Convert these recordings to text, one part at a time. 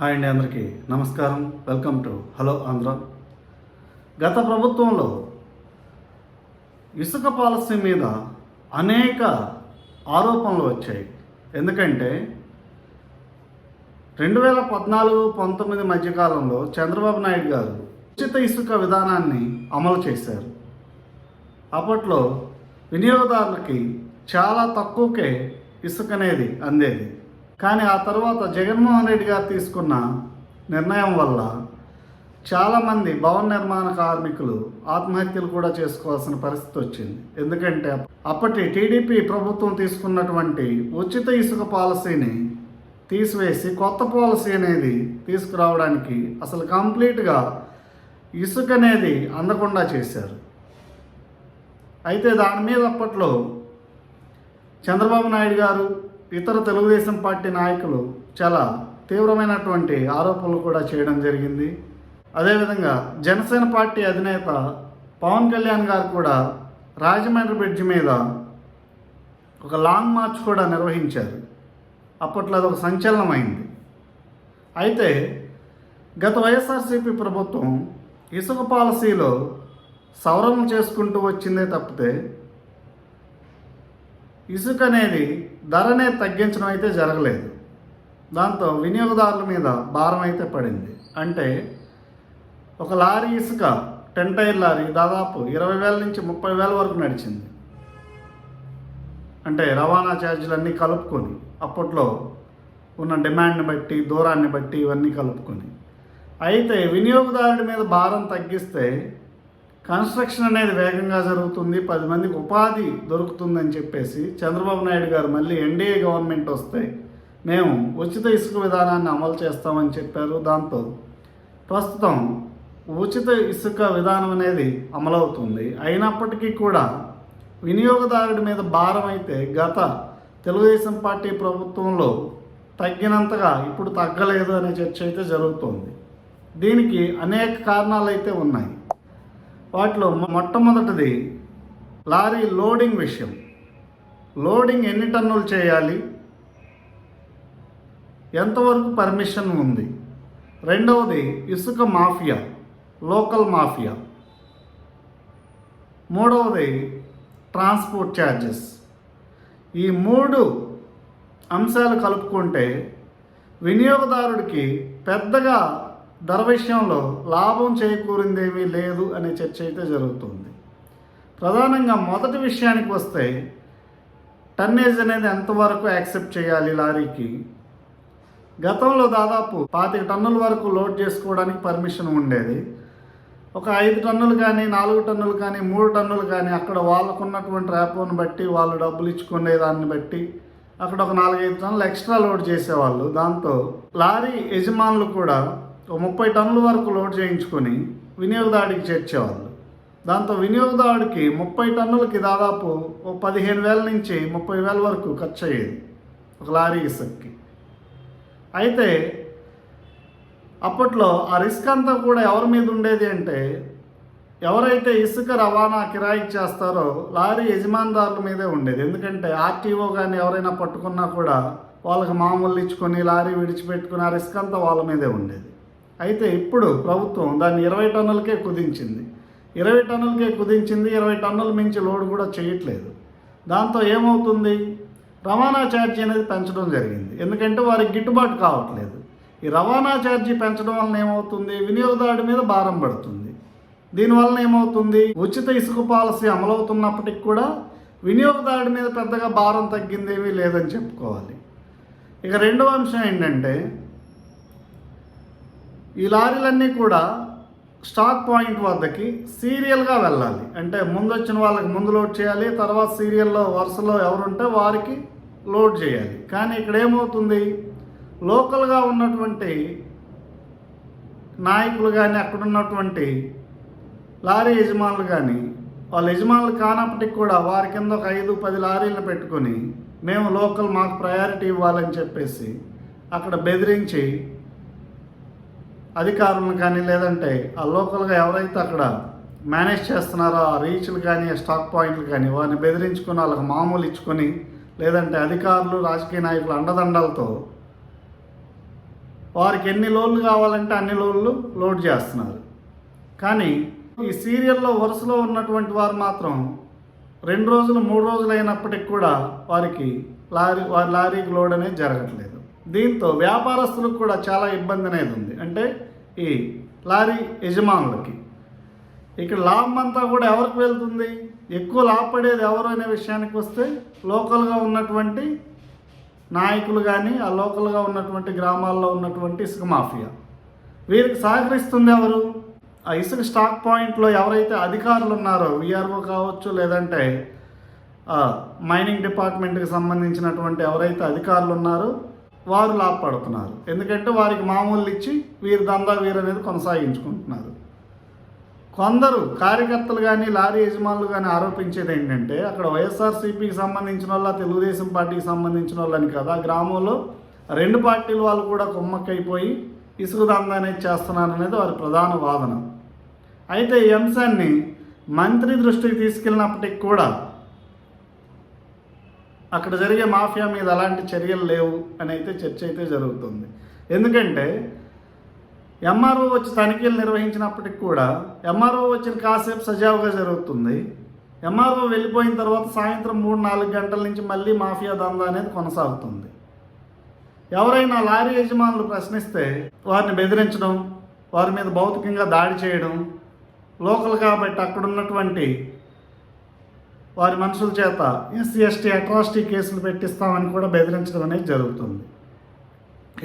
Hi అండి అందరికీ. నమస్కారం. Welcome to hello Andhra. గత ప్రభుత్వంలో ఇసుక పాలసీ మీద అనేక ఆరోపణలు వచ్చాయి. ఎందుకంటే రెండు వేల పద్నాలుగు పంతొమ్మిది మధ్యకాలంలో చంద్రబాబు నాయుడు గారు ఉచిత ఇసుక విధానాన్ని అమలు చేశారు. అప్పట్లో వినియోగదారులకి చాలా తక్కువకే ఇసుక అనేది అందేది. కానీ ఆ తర్వాత జగన్మోహన్ రెడ్డి గారు తీసుకున్న నిర్ణయం వల్ల చాలామంది భవన నిర్మాణ కార్మికులు ఆత్మహత్యలు కూడా చేసుకోవాల్సిన పరిస్థితి వచ్చింది. ఎందుకంటే అప్పటి టీడీపీ ప్రభుత్వం తీసుకున్నటువంటి ఉచిత ఇసుక పాలసీని తీసివేసి కొత్త పాలసీ అనేది తీసుకురావడానికి అసలు కంప్లీట్గా ఇసుక అనేది అందకుండా చేశారు. అయితే దాని మీద అప్పట్లో చంద్రబాబు నాయుడు గారు ఇతర తెలుగుదేశం పార్టీ నాయకులు చాలా తీవ్రమైనటువంటి ఆరోపణలు కూడా చేయడం జరిగింది. అదేవిధంగా జనసేన పార్టీ అధినేత పవన్ కళ్యాణ్ గారు కూడా రాజమండ్రి బ్రిడ్జ్ మీద ఒక లాంగ్ మార్చ్ కూడా నిర్వహించారు. అప్పట్లో అది ఒక సంచలనమైంది. అయితే గత వైఎస్ఆర్సీపీ ప్రభుత్వం ఇసుక పాలసీలో సవరణ చేసుకుంటూ వచ్చిందే తప్పితే ఇసుక అనేది ధరనే తగ్గించడం అయితే జరగలేదు. దాంతో వినియోగదారుల మీద భారం అయితే పడింది. అంటే ఒక లారీ ఇసుక టెన్ టైర్ లారీ దాదాపు ఇరవై వేల నుంచి ముప్పై వేల వరకు నడిచింది. అంటే రవాణా ఛార్జీలన్నీ కలుపుకొని అప్పట్లో ఉన్న డిమాండ్ని బట్టి దూరాన్ని బట్టి ఇవన్నీ కలుపుకొని. అయితే వినియోగదారుడి మీద భారం తగ్గిస్తే కన్స్ట్రక్షన్ అనేది వేగంగా జరుగుతుంది పది మందికి ఉపాధి దొరుకుతుందని చెప్పేసి చంద్రబాబు నాయుడు గారు మళ్ళీ ఎన్డీఏ గవర్నమెంట్ వస్తే మేము ఉచిత ఇసుక విధానాన్ని అమలు చేస్తామని చెప్పారు దాంతో. ప్రస్తుతం ఉచిత ఇసుక విధానం అనేది అమలవుతుంది. అయినప్పటికీ కూడా వినియోగదారుడి మీద భారం అయితే గత తెలుగుదేశం పార్టీ ప్రభుత్వంలో తగ్గినంతగా ఇప్పుడు తగ్గలేదు అనే చర్చ అయితే జరుగుతోంది. దీనికి అనేక కారణాలు అయితే ఉన్నాయి. వాటిలో మొట్టమొదటిది లారీ లోడింగ్ విషయం. లోడింగ్ ఎన్ని టన్నులు చేయాలి? ఎంతవరకు పర్మిషన్ ఉంది? రెండవది ఇసుక మాఫియా లోకల్ మాఫియా. మూడవది ట్రాన్స్పోర్ట్ ఛార్జెస్ ఈ మూడు అంశాలు కలుపుకుంటే వినియోగదారుడికి పెద్దగా ధర విషయంలో లాభం చేకూరిందేమీ లేదు అనే చర్చ అయితే జరుగుతుంది. ప్రధానంగా మొదటి విషయానికి వస్తే టన్నేజ్ అనేది ఎంతవరకు యాక్సెప్ట్ చేయాలి లారీకి? గతంలో దాదాపు పాతిక టన్నుల వరకు లోడ్ చేసుకోవడానికి పర్మిషన్ ఉండేది. ఒక ఐదు టన్నులు కానీ నాలుగు టన్నులు కానీ మూడు టన్నులు కానీ అక్కడ వాళ్ళకు ఉన్నటువంటి ర్యాపోని బట్టి వాళ్ళు డబ్బులు ఇచ్చుకునే దాన్ని బట్టి అక్కడ ఒక నాలుగైదు టన్నులు ఎక్స్ట్రా లోడ్ చేసేవాళ్ళు. దాంతో లారీ యజమానులు కూడా ముప్పై టన్నుల వరకు లోడ్ చేయించుకొని వినియోగదారుడికి చేర్చేవాళ్ళు. దాంతో వినియోగదారుడికి ముప్పై టన్నులకి దాదాపు ఓ పదిహేను వేల నుంచి ముప్పై వేల వరకు ఖర్చు అయ్యేది ఒక లారీ ఇసుక్కి అయితే అప్పట్లో ఆ రిస్క్ అంతా కూడా ఎవరి మీద ఉండేది అంటే ఎవరైతే ఇసుక రవాణా కిరాయి చేస్తారో లారీ యజమానిదారుల మీదే ఉండేది. ఎందుకంటే ఆర్టీఓ కానీ ఎవరైనా పట్టుకున్నా కూడా వాళ్ళకి మామూలు ఇచ్చుకొని లారీ విడిచిపెట్టుకుని ఆ రిస్క్ అంతా వాళ్ళ మీదే ఉండేది. అయితే ఇప్పుడు ప్రభుత్వం దాన్ని ఇరవై టన్నులకే కుదించింది. ఇరవై టన్నులకే కుదించింది ఇరవై టన్నుల మించి లోడ్ కూడా చేయట్లేదు. దాంతో ఏమవుతుంది? రవాణా ఛార్జీ అనేది పెంచడం జరిగింది. ఎందుకంటే వారికి గిట్టుబాటు కావట్లేదు. ఈ రవాణా ఛార్జీ పెంచడం వలన ఏమవుతుంది? వినియోగదారుడి మీద భారం పడుతుంది. దీనివల్ల ఏమవుతుంది? ఉచిత ఇసుక పాలసీ అమలవుతున్నప్పటికి కూడా వినియోగదారుడి మీద పెద్దగా భారం తగ్గిందేమీ లేదని చెప్పుకోవాలి. ఇక రెండవ అంశం ఏంటంటే ఈ లారీలన్నీ కూడా స్టాక్ పాయింట్ వద్దకి సీరియల్గా వెళ్ళాలి. అంటే ముందు వచ్చిన వాళ్ళకి ముందు లోడ్ చేయాలి తర్వాత సీరియల్లో వరుసలో ఎవరుంటే వారికి లోడ్ చేయాలి. కానీ ఇక్కడ ఏమవుతుంది? లోకల్గా ఉన్నటువంటి నాయకులు కానీ అక్కడ ఉన్నటువంటి లారీ యజమానులు కానీ వాళ్ళ యజమానులు కానప్పటికి కూడా వారి కింద ఒక ఐదు పది లారీలను పెట్టుకొని మేము లోకల్ మాకు ప్రయారిటీ ఇవ్వాలని చెప్పేసి అక్కడ బెదిరించి అధికారులను కానీ లేదంటే ఆ లోకల్గా ఎవరైతే అక్కడ మేనేజ్ చేస్తున్నారో ఆ రీచ్లు కానీ స్టాక్ పాయింట్లు కానీ వారిని బెదిరించుకొని వాళ్ళకి మామూలు ఇచ్చుకొని లేదంటే అధికారులు రాజకీయ నాయకులు అండదండలతో వారికి ఎన్ని లోన్లు కావాలంటే అన్ని లోన్లు లోడ్ చేస్తున్నారు. కానీ ఈ సీరియల్లో వరుసలో ఉన్నటువంటి వారు మాత్రం రెండు రోజులు మూడు రోజులు అయినప్పటికి కూడా వారికి లారీ వారి లారీకి లోడ్ అనేది జరగట్లేదు. దీంతో వ్యాపారస్తులకు కూడా చాలా ఇబ్బంది అనేది ఉంది. అంటే ఈ లారీ యజమానులకి. ఇక్కడ లాభం అంతా కూడా ఎవరికి వెళ్తుంది? ఎక్కువ లాభపడేది ఎవరు అనే విషయానికి వస్తే లోకల్గా ఉన్నటువంటి నాయకులు కానీ ఆ లోకల్గా ఉన్నటువంటి గ్రామాల్లో ఉన్నటువంటి ఇసుక మాఫియా. వీరికి సహకరిస్తుంది ఎవరు? ఆ ఇసుక స్టాక్ పాయింట్లో ఎవరైతే అధికారులు ఉన్నారో విఆర్ఓ కావచ్చు లేదంటే మైనింగ్ డిపార్ట్మెంట్కి సంబంధించినటువంటి ఎవరైతే అధికారులు ఉన్నారో వారు లాభపడుతున్నారు. ఎందుకంటే వారికి మామూలు ఇచ్చి వీరి దందా వీరు అనేది కొనసాగించుకుంటున్నారు. కొందరు కార్యకర్తలు కానీ లారీ యజమానులు కానీ ఆరోపించేది ఏంటంటే అక్కడ వైఎస్ఆర్సీపీకి సంబంధించిన వాళ్ళ తెలుగుదేశం పార్టీకి సంబంధించిన వాళ్ళని కదా గ్రామంలో రెండు పార్టీల వాళ్ళు కూడా కుమ్మక్కైపోయి ఇసుక దందా అనేది చేస్తున్నారనేది వారి ప్రధాన వాదన. అయితే ఈ అంశాన్ని మంత్రి దృష్టికి తీసుకెళ్ళినప్పటికి కూడా అక్కడ జరిగే మాఫియా మీద అలాంటి చర్యలు లేవు అని అయితే చర్చ అయితే జరుగుతుంది. ఎందుకంటే ఎంఆర్ఓ వచ్చి తనిఖీలు నిర్వహించినప్పటికి కూడా ఎంఆర్ఓ వచ్చిన కాసేపు సజావుగా జరుగుతుంది. ఎంఆర్ఓ వెళ్ళిపోయిన తర్వాత సాయంత్రం మూడు నాలుగు గంటల నుంచి మళ్ళీ మాఫియా దందా అనేది కొనసాగుతుంది. ఎవరైనా లారీ యజమానులు ప్రశ్నిస్తే వారిని బెదిరించడం వారి మీద భౌతికంగా దాడి చేయడం లోకల్ కాబట్టి అక్కడ ఉన్నటువంటి వారి మనుషుల చేత ఎస్సీ ఎస్టీ అట్రాసిటీ కేసులు పెట్టిస్తామని కూడా బెదిరించడం అనేది జరుగుతుంది.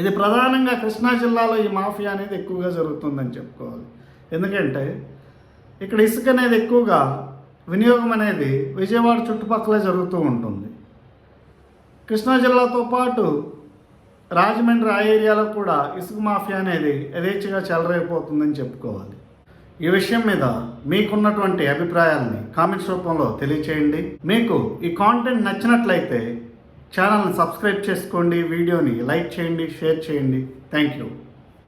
ఇది ప్రధానంగా కృష్ణా జిల్లాలో ఈ మాఫియా అనేది ఎక్కువగా జరుగుతుందని చెప్పుకోవాలి. ఎందుకంటే ఇక్కడ ఇసుక అనేది ఎక్కువగా వినియోగం అనేది విజయవాడ చుట్టుపక్కల జరుగుతూ ఉంటుంది. కృష్ణా జిల్లాతో పాటు రాజమండ్రి ఆ ఏరియాలో కూడా ఇసుక మాఫియా అనేది యథేచ్ఛగా చెలరైపోతుందని చెప్పుకోవాలి. ఈ విషయం మీద మీకున్నటువంటి అభిప్రాయాలని కామెంట్స్ రూపంలో తెలియచేయండి. మీకు ఈ కాంటెంట్ నచ్చినట్లయితే ఛానల్ని సబ్స్క్రైబ్ చేసుకోండి వీడియోని లైక్ చేయండి షేర్ చేయండి. Thank you